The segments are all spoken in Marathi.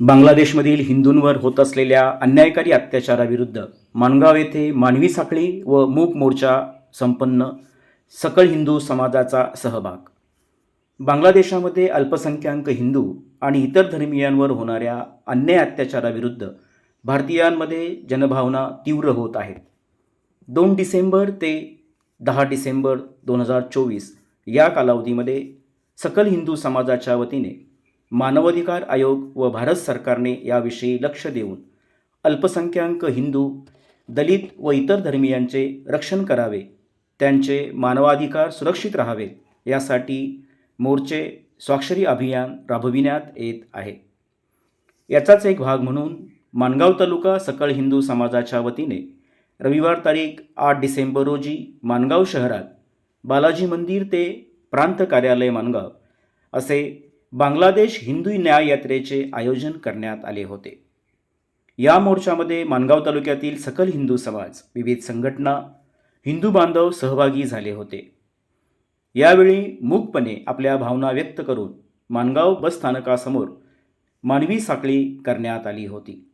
बांगलादेशमधील हिंदूंवर होत असलेल्या अन्यायकारी अत्याचाराविरुद्ध माणगाव येथे मानवी साखळी व मूक मोर्चा संपन्न सकळ हिंदू समाजाचा सहभाग. बांगलादेशामध्ये अल्पसंख्याक हिंदू आणि इतर धर्मीयांवर होणाऱ्या अन्याय अत्याचाराविरुद्ध भारतीयांमध्ये जनभावना तीव्र होत आहेत. दोन डिसेंबर ते दहा डिसेंबर दोन हजार चोवीस या कालावधीमध्ये सकल हिंदू समाजाच्या वतीने मानवाधिकार आयोग व भारत सरकारने याविषयी लक्ष देऊन अल्पसंख्याक हिंदू दलित व इतर धर्मियांचे रक्षण करावे त्यांचे मानवाधिकार सुरक्षित राहावे यासाठी मोर्चे स्वाक्षरी अभियान राबविण्यात येत आहे. याचाच एक भाग म्हणून माणगाव तालुका सकळ हिंदू समाजाच्या वतीने रविवार तारीख आठ डिसेंबर रोजी माणगाव शहरात बालाजी मंदिर ते प्रांत कार्यालय माणगाव असे बांगलादेश हिंदू न्याय यात्रेचे आयोजन करण्यात आले होते. या मोर्चामध्ये माणगाव तालुक्यातील सकल हिंदू समाज विविध संघटना हिंदू बांधव सहभागी झाले होते. यावेळी मूकपणे आपल्या भावना व्यक्त करून माणगाव बस स्थानकासमोर मानवी साखळी करण्यात आली होती.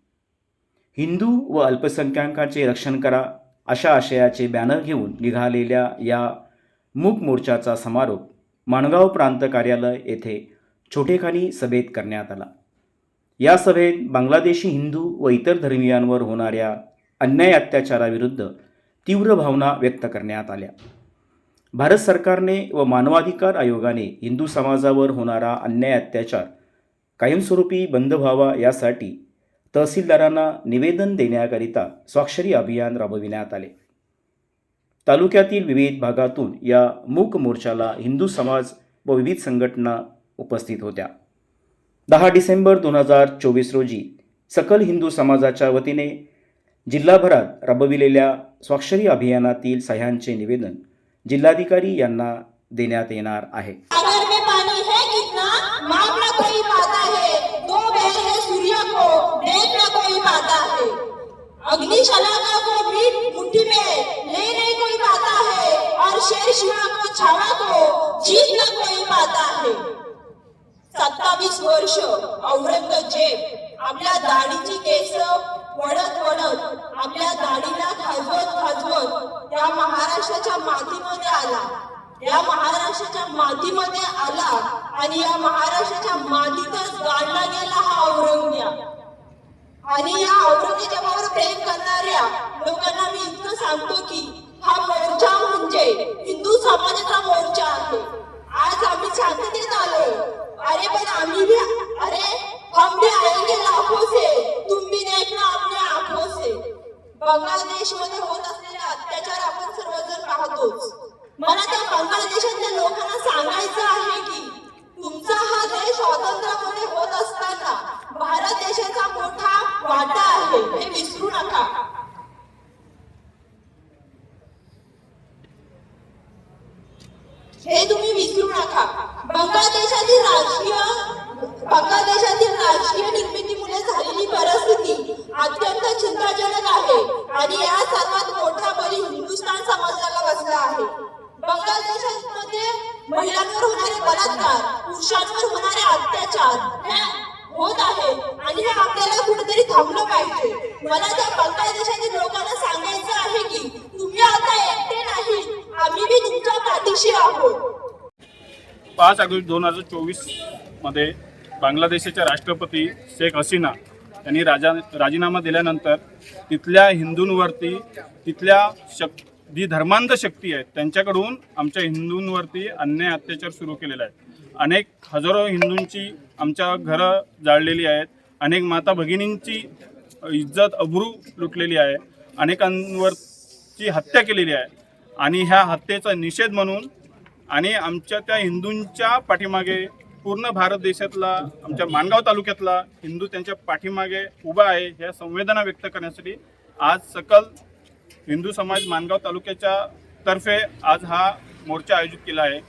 हिंदू व अल्पसंख्याकांचे रक्षण करा अशा आशयाचे बॅनर घेऊन निघालेल्या या मूक मोर्चाचा समारोप माणगाव प्रांत कार्यालय येथे छोटेखानी सभेत करण्यात आला. या सभेत बांगलादेशी हिंदू व इतर धर्मियांवर होणाऱ्या अन्याय अत्याचाराविरुद्ध तीव्र भावना व्यक्त करण्यात आल्या. भारत सरकारने व मानवाधिकार आयोगाने हिंदू समाजावर होणारा अन्याय अत्याचार कायमस्वरूपी बंद व्हावा यासाठी तहसीलदारांना निवेदन देण्याकरिता स्वाक्षरी अभियान राबविण्यात आले. तालुक्यातील विविध भागातून या मूक मोर्चाला हिंदू समाज व विविध संघटना उपस्थित होत्या. दहा डिसेंबर दोन हजार चोवीस रोजी सकल हिंदू समाजाच्या वतीने जिल्हाभरात राबविलेल्या स्वाक्षरी अभियानातील सह्यांचे निवेदन जिल्हाधिकारी यांना देण्यात येणार आहे. को भी मुट्ठी में ले नहीं कोई पाता है और शेर शिवा को छावा को जीत न कोई पाता है। सत्तावीस वर्ष औरंगजेब आपल्या दाढीची केस वडत वडत आपल्या दाढीला खाजवत खाजवत या महाराष्ट्राच्या मातीमध्ये आला. या महाराष्ट्राच्या मातीमध्ये आला आणि या महाराष्ट्राच्या मातीतच गाडला गेला हा औरंग्या. आणि या औरंगजेबावर प्रेम करणाऱ्या लोकांना मी इतकं सांगतो की हा मोर्चा म्हणजे हिंदू समाजाचा मोर्चा आहे आज आम्ही शांततेत आलो अरे आम्ही भी अरे हम भी आएंगे लाखों से तुम भी देखना अपने आंखों से. बांगलादेशमध्ये होत असलेले अत्याचार आपण सर्वजण पाहतोच. मला त्या बांगलादेशातल्या लोकांना सांगायचं आहे की तुमचा हा देश स्वातंत्र्यामध्ये होत असताना भारत देशाचा मोठा वाटा आहे. हे विसरू नका. हे तुम्ही विसरू नका. बांगलादेशातील राजकीय बांगलादेशातील राजकीय निर्मितीमुळे झालेली परिस्थिती अत्यंत चिंताजनक आहे आणि या सर्वात मोठा बळी हिंदुस्थान समाजाला बसला आहे बांगलादेशामध्ये महिलांवर होणारे बलात्कार पुरुषांवर होणारे अत्याचार होत आहे. आणि हे आपल्याला कुठेतरी थांबलं पाहिजे. मला त्या बांगलादेशातील लोकांना सांगायचं आहे की तुम्ही आता एकटे नाही. आम्ही बी तुमच्या पाठीशी आहोत. पाच ऑगस्ट दोन हजार चोवीसमध्ये बांगलादेशाच्या राष्ट्रपती शेख हसीना यांनी राजा राजीनामा दिल्यानंतर तिथल्या हिंदूंवरती तिथल्या शक जी धर्मांध शक्ती आहेत त्यांच्याकडून आमच्या हिंदूंवरती अन्याय अत्याचार सुरू केलेला आहे अनेक हजारो हिंदूंची आमच्या घरं जाळलेली आहेत. अनेक माता भगिनींची इज्जत अब्रू लुटलेली आहे. अनेकांवरची हत्या केलेली आहे. आणि ह्या हत्येचा निषेध म्हणून आणि आमच्या त्या हिंदूंच्या पाठीमागे पूर्ण भारत देशातला आमच्या माणगाव तालुक्यातला हिंदू त्यांच्या पाठीमागे उभा आहे ह्या संवेदना व्यक्त करण्यासाठी आज सकल हिंदू समाज माणगाव तालुक्याच्या तर्फे आज हा मोर्चा आयोजित केला आहे.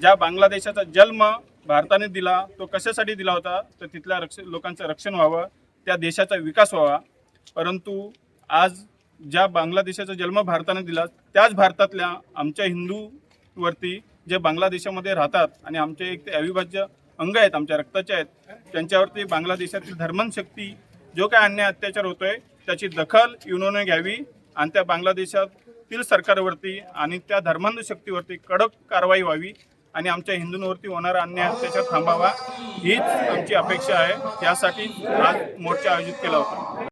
ज्या बांगलादेशाचा जन्म भारताने दिला तो कशासाठी दिला होता? तर तिथल्या रक्ष लोकांचं रक्षण व्हावं त्या देशाचा विकास व्हावा. परंतु आज ज्या बांगलादेशाचा जन्म भारताने दिला त्याच भारतातल्या आमच्या हिंदूवरती जे बांगलादेशामध्ये राहतात आणि आमचे एक ते अविभाज्य अंग आहेत आमच्या रक्ताचे आहेत त्यांच्यावरती बांगलादेशातील धर्मशक्ती जो काय अन्याय अत्याचार होतोय त्याची दखल युनोने घ्यावी. आणि त्या बांगलादेशातील सरकारवरती आणि त्या धर्मांध शक्तीवरती कडक कारवाई व्हावी आणि आमच्या हिंदूंवरती होणारा अन्याय त्याच्यात थांबावा हीच आमची अपेक्षा आहे. त्यासाठी आज मोर्चा आयोजित केला होता.